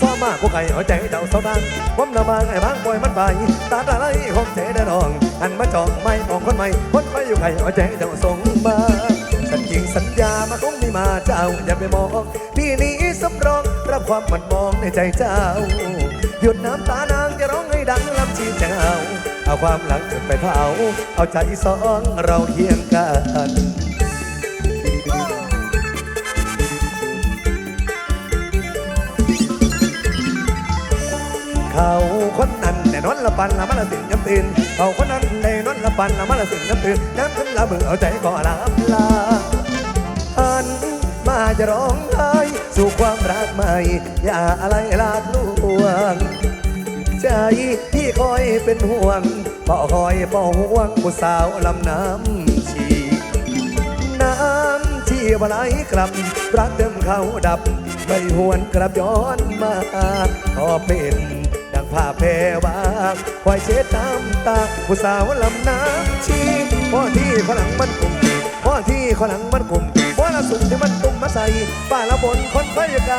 ซ้อมมากผู้ไก่เอาใจเจ้าเสาดังผมละบางไอ้บางปล่อยมันไปตาตาไหลคงใจได้ดองอันมาจองไม่ของคนใหม่คนไปอยู่ไก่เอาใจเจ้าสงมาสัญญิงสัญญามาคงไม่มาเจ้าอย่าไปมองพี่นี้สำรองรับความมันมองในใจเจ้า หยุดน้ำตานางจะร้องให้ดังลำชีเจ้าเอาความหลังจนไปเผาเอาใจสองเราเคียงกัน ปันละมันละสิ่งย้ำตื่นเขาคนนั้นในนอนละปันละมันละสิ่งย้ำตื่นน้ำขึ้นละเบื่อเอาใจก็ลาลาหันมาจะร้องไห้สู่ความรักใหม่ อย่าอะไรลากลวงใจที่คอยเป็นห่วงเป่าคอยเป่าห่วงผู้สาวลำน้ำชีน้ำที่วไหลกลับ รักเดิมเขาดับ ไม่หวนกลับย้อนมาขอเป็น ผ้าแพรวางคอยเช็ดน้ำตา ผู้สาวลำน้ำชีพ่อที่ขลังมันกลุ่มพ่อที่ขลังมันกลุ่มพ่อละสุขที่มันตุ่มมาใส่ป้าละบนคนไปไกล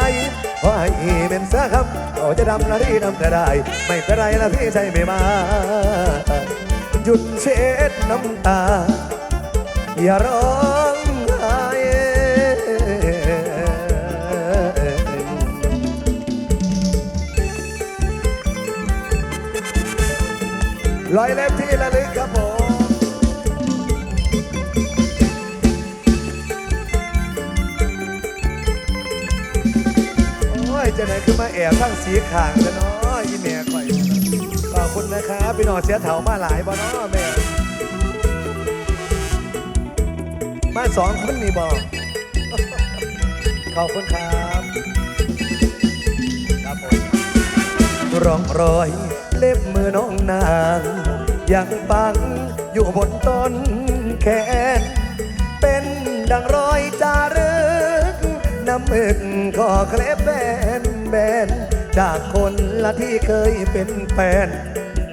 ขอให้เป็นเสื้อครับก็จะดำละที่ดำแต่ได้ ไม่เป็นไรละพี่ใจไม่มา หยุดเช็ดน้ำตา อย่าร้อง ลอยเล็บที่ละลึกครับผมโอ้ยจะไหนขึ้นมาแอบทั้งสีขางจะน้อยอีเมียข่อยขอบคุณนะครับพี่น้องเสียเถามาหลายบ่เนาะแม่มาสองคนนี่บอกขอบคุณครับ ครับผมร่องรอย เล็บมือน้องนางยังปังอยู่บนต้นแขน เป็นดังรอยจารึกน้ำมึกขอเคลบแบนแบนจากคนละที่เคยเป็นแฟน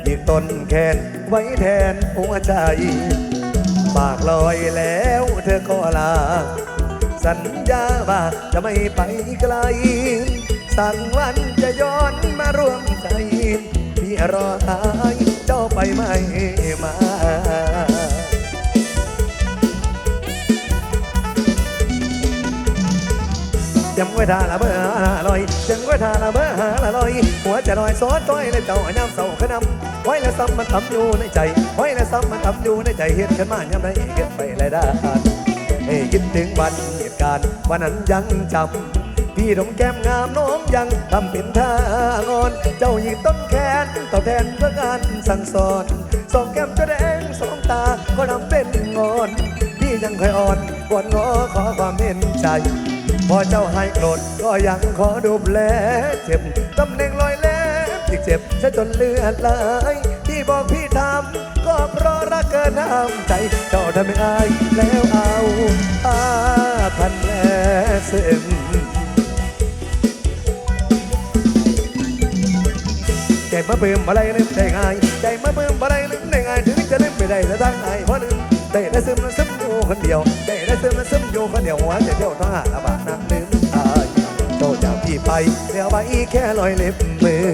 หยิบต้นแขนไว้แทนหัวใจ ปากลอยแล้วเธอก็ลา สัญญาว่าจะไม่ไปไกล สั่งวันจะย้อนมาร่วมใจ พี่รอหายเจ้าไปไม่มาจำไว้ทาละเบอร์ลอยจำไว้ทาละเบอร์ละลอย หัวจะลอยซอสต้อยในเจ้าน้ำเสาขนำไว้และซ้ำมันทำอยู่ในใจ ไว้และซ้ำมันทำอยู่ในใจเห็นกันมายามใดเห็นไปและได้เฮ้คิดถึงวันเหตุการณ์วันนั้นยังจำ พี่ดมแก้มงามน้องยังทำเป็นท่างอน เจ้าหญิงต้นแขนต่อแทนเพื่อการสั่งสอนสองแก้มจะแดงสองตาก็ทำเป็นงอน พี่ยังเคยอ่อนกวนงอขอความเห็นใจ พอเจ้าให้โกรธก็ยังขอดูแลเจ็บตำแหน่งรอยเล็บที่เจ็บซะจนเลือดไหลที่บอกพี่ทำก็เพราะรักเกินน้ำใจเจ้าทำไม่อายแล้วเอาอาพันแลเส้นใมาเบิ่มอะไรลืมได้ง่ายใจมาเบิ่มอะไรลืมได้ง่ายถึงจะลืมไม่ได้แต่ตั้งไงเพราะลืมได้ได้ซึมแล้วซึมอยู่คนเดียวได้ได้ซึมแล้วซึมอยู่คนเดียวหัวใจเดียวต้องหาละบาทนั่งลืมตายโตจากพี่ไปเดี๋ยวไปแค่ลอยเล็บมือ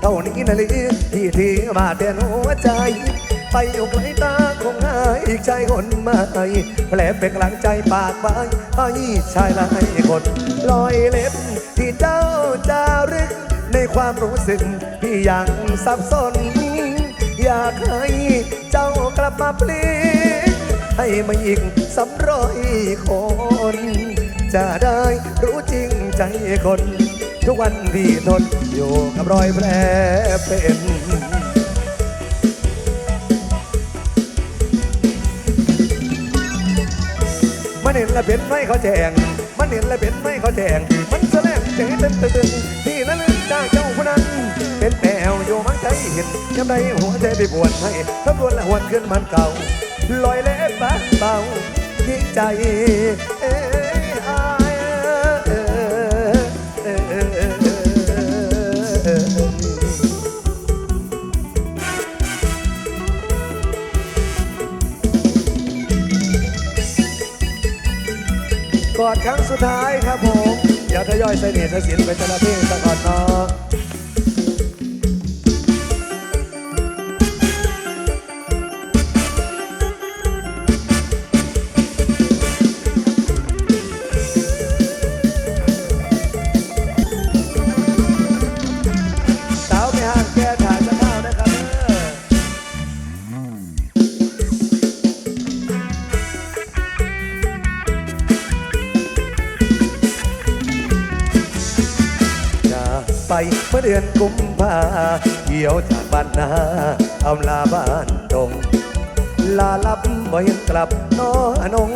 เท่านี้นะลือที่ที่มาแทนหัวใจ ไปอยู่ไกลตาคงหาอีกใจคนใหม่แผลเป็นกลางใจปากบางไอ้ชายลายคนลอยเล็บที่เจ้าจารึก ในความรู้สึกที่ยังสับสน อยากให้เจ้ากลับมาพลิกให้มาอีกสำร้อยคน จะได้รู้จริงใจคน ทุกวันที่ทนอยู่กับรอยแผลเป็นมันเห็นและเป็นไม่เขาแจงมันเห็นและเป็นไม่เขาแจงมันจะแลงใจเต้นตึง เป็นแนวโยมังใจเห็นยังได้หัวใจไปปวดให้ทบทวนและหวนขึ้นมันเก่า ลอยเล็บบ้าเบายิ่ใจเอ้ยอายเอ้ยเอ้ยเอ้ยเอ้ยเอ้ยกอดครั้งสุดท้ายครับผมเดี๋ยวทยอยใส่เนียใส่สินไปตละเพลงสักอนเนาะ เมื่อเดือนกุมภาเกี่ยวจากบ้านนาเอำลาบ้านดงลาลับบ่เห็นกลับน้อนง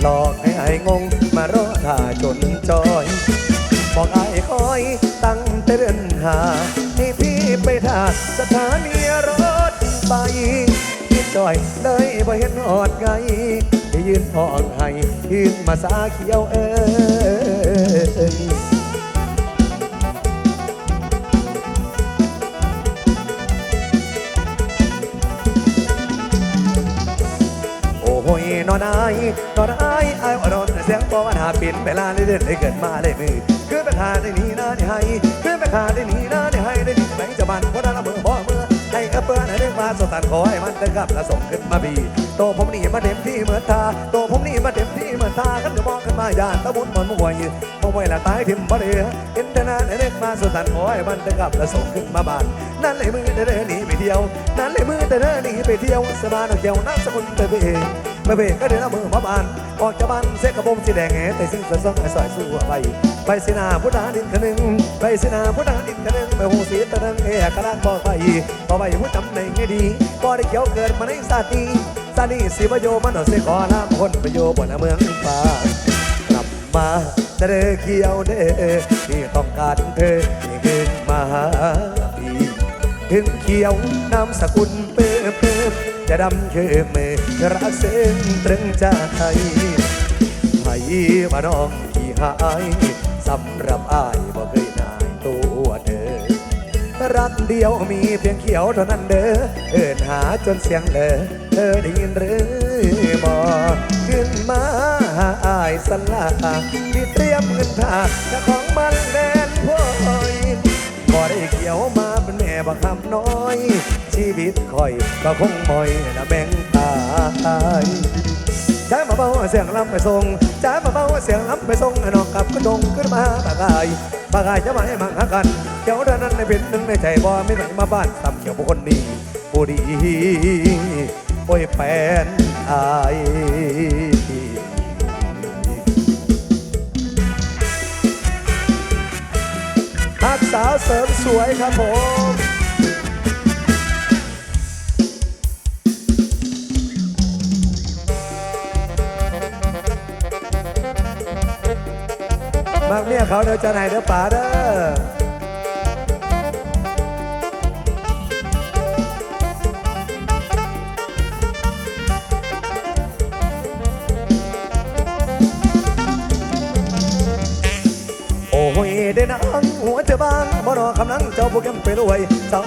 หลอกให้ไอ้งง มารอท่าจนจอยบอกไอ้คอยตั้งแต่เดือนหา ให้พี่ไปท่าสถานีรถไปพี่จอยเลยบ่เห็นอดไงยืนห้องให้ยืนมาสาเขียวเอ้ย นอนไอ้นอนไอ้ไอ้ว่านอนเสียงปอวันหาปินเวลาได้เดินได้เกิดมาได้มือคือไปขาได้หนีนะได้ให้คือไปขาได้หนีนะได้ให้ได้ดีแบ่งจะมันเพราะนั้นละมือบ่เมือให้กระเปื้อนให้ได้มาสตันขอให้มันเติมกับและส่งขึ้นมาบีโตผมนี่มาเต็มที่เหมือนตาโตผมนี่มาเต็มที่เหมือนตากันจะมองขึ้นมาย่านตะบุญมันมวยมวยละตายทิมบ่เดือเห็นแต่นานเด็กมาสตันขอให้มันเติมกับและส่งขึ้นมาบ้านนั่นเลยมือเดินหนีไปเที่ยวนั่นเลยมือเดินหนีไปเที่ยวสบานเกี่ยวนั่งสกุลไปเบง มาเบงก็เดินเอามือมาบานออกจากบ้านเสกกระโปงสีแดงแหแต่สิ่งสะสมไอ้สอยสู้ไปไปสินาพุทธาดินคนึงไปสินาพุทธาดินคนึงไปหูสีตะนึงเอกกระลักบอกไปพอไปหูจำในไงดีก็ได้เกี่ยวเกิดมาในศาตร์นี้ศาตีสิบโยมันเอาเสกขอน้ำคนประโยบนเมืองฟ้ากลับมาจะเด้อเกี่ยวเด้อที่ต้องการเธอให้ขึ้นมาหาพี่ถึงเขียวนามสกุลเปิบ เปิบจะดำคือมือรักเส้นตรึงใจให้มาน้องที่หายสำหรับอายบ่เคยนายตัวเธอรักเดียวมีเพียงเขียวเท่านั้นเด้อเอินหาจนเสียงเลอเธอได้ยินหรือบ่ขึ้นมาหาอายสลาที่เตรียมเงินทาจะของมันแดนพ่อยบ่ได้เกี่ยวมาเป็นแม่บักคำน้อย อยก็คงมอยละแบ่งตายจ้ามาเบาเสียงลำไปส่งจ้ามาเบาเสียงลำไปส่งนองกลับขึ้นดงขึ้นมาปากายปากายจะมาให้มังหากันเกี่ยวเดินนั้นในเป็นหนึ่งในใจบ่ไม่ไหนมาบ้านตำเกี่ยวบุคคลนี้ผู้ดีโอ้ยแฟนอายทักสาวเสริมสวยครับผม มากเมียเขาเดี๋ยวจะไหนเดี๋ยวป่าเด้อโอ้ยได้นังหัวเธอบางบ่รอคำนังเจ้าผู้แก้มไปรวยสาว